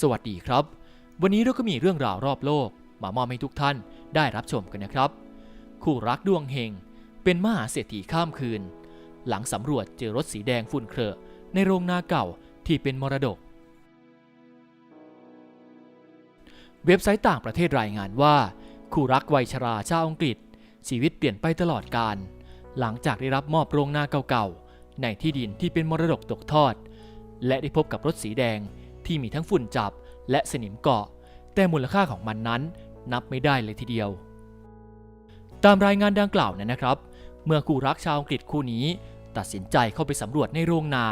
สวัสดีครับ วันนี้เราก็มีเรื่องราวรอบโลก มามอบให้ทุกท่านได้รับชมกันนะครับ คู่รักดวงเฮงเป็นมหาเศรษฐีข้ามคืน หลังสำรวจเจอรถสีแดงฝุ่นเครอะในโรงนาเก่าที่เป็นมรดก เว็บไซต์ต่างประเทศรายงานว่า คู่รักวัยชราชาวอังกฤษ ชีวิตเปลี่ยนไปตลอดกาลหลังจากได้รับมอบโรงนาเก่าๆในที่ดินที่เป็นมรดกตกทอด และได้พบกับรถสีแดง ที่มีทั้งฝุ่นจับและสนิมเกาะ แต่มูลค่าของมันนั้นนับไม่ได้เลยทีเดียว ตามรายงานดังกล่าวนั้นนะครับ เมื่อคู่รักชาวอังกฤษคู่นี้ ตัดสินใจเข้าไปสำรวจในโรงนา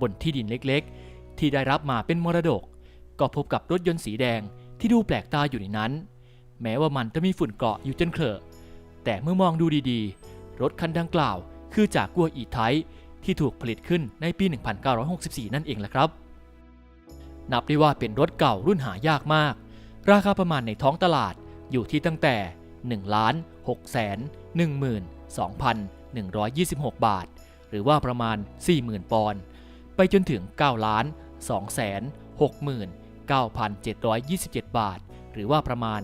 บนที่ดินเล็กๆ ที่ได้รับมาเป็นมรดก ก็พบกับรถยนต์สีแดงที่ดูแปลกตาอยู่ในนั้น แม้ว่ามันจะมีฝุ่นเกาะอยู่จนเครอะแต่เมื่อมองดูดีๆ รถคันดังกล่าว คือจากกัวอีไทที่ถูกผลิตขึ้นในปี 1964 นั่นเองแหละครับ นับได้ว่าเป็นรถเก่ารุ่นหายากมาก ราคาประมาณในท้องตลาดอยู่ที่ตั้งแต่1ล้าน6แสน12,126 บาท หรือว่าประมาณ 40,000 ปอนด์ไปจนถึง9ล้าน2แสน69,727 บาท หรือว่าประมาณ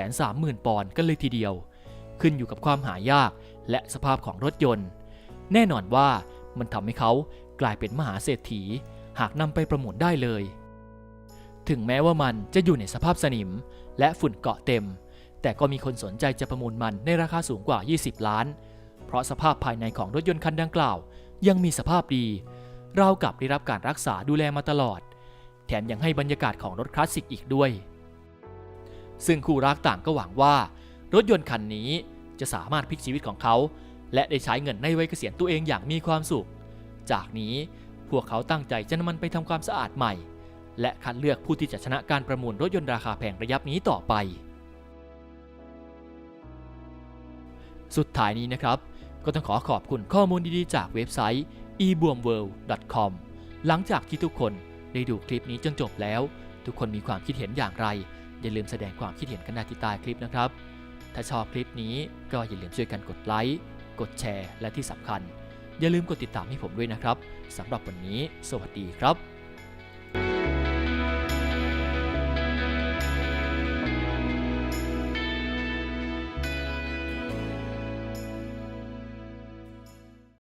230,000 ปอนด์กันเลยทีเดียว ขึ้นอยู่กับความหายากและสภาพของรถยนต์ แน่นอนว่ามันทำให้เขากลายเป็นมหาเศรษฐี หากนำไปประมูลได้เลย ถึงแม้ว่ามันจะอยู่ในสภาพสนิม และฝุ่นเกาะเต็ม แต่ก็มีคนสนใจจะประมูลมันในราคาสูงกว่า 20 ล้าน เพราะสภาพภายในของรถยนต์คันดังกล่าว ยังมีสภาพดีเรากับได้รับการรักษาดูแลมาตลอด แถมยังให้บรรยากาศของรถคลาสสิกอีกด้วย ซึ่งคู่รักต่างก็หวังว่า รถยนต์คันนี้จะสามารถพลิกชีวิตของเขา และได้ใช้เงินในวัยเกษียณตัวเองอย่างมีความสุข จากนี้พวกเขาตั้งใจจะนำมันไปทำความสะอาดใหม่ และคัดเลือกผู้ที่จะชนะการประมูลรถยนต์ราคาแพงระยับนี้ต่อไป สุดท้ายนี้นะครับ ก็ต้องขอขอบคุณข้อมูลดีๆ จากเว็บไซต์ eboomworld.com หลังจากที่ทุกคนได้ดูคลิปนี้จนจบแล้ว ทุกคนมีความคิดเห็นอย่างไร อย่าลืมแสดงความคิดเห็นกันได้ที่ใต้คลิปนะครับ ถ้าชอบคลิปนี้ก็อย่าลืมช่วยกันกดไลค์กดแชร์และที่สำคัญ อย่าลืมกดติดตามให้ผมด้วยนะครับสำหรับวันนี้ สวัสดีครับ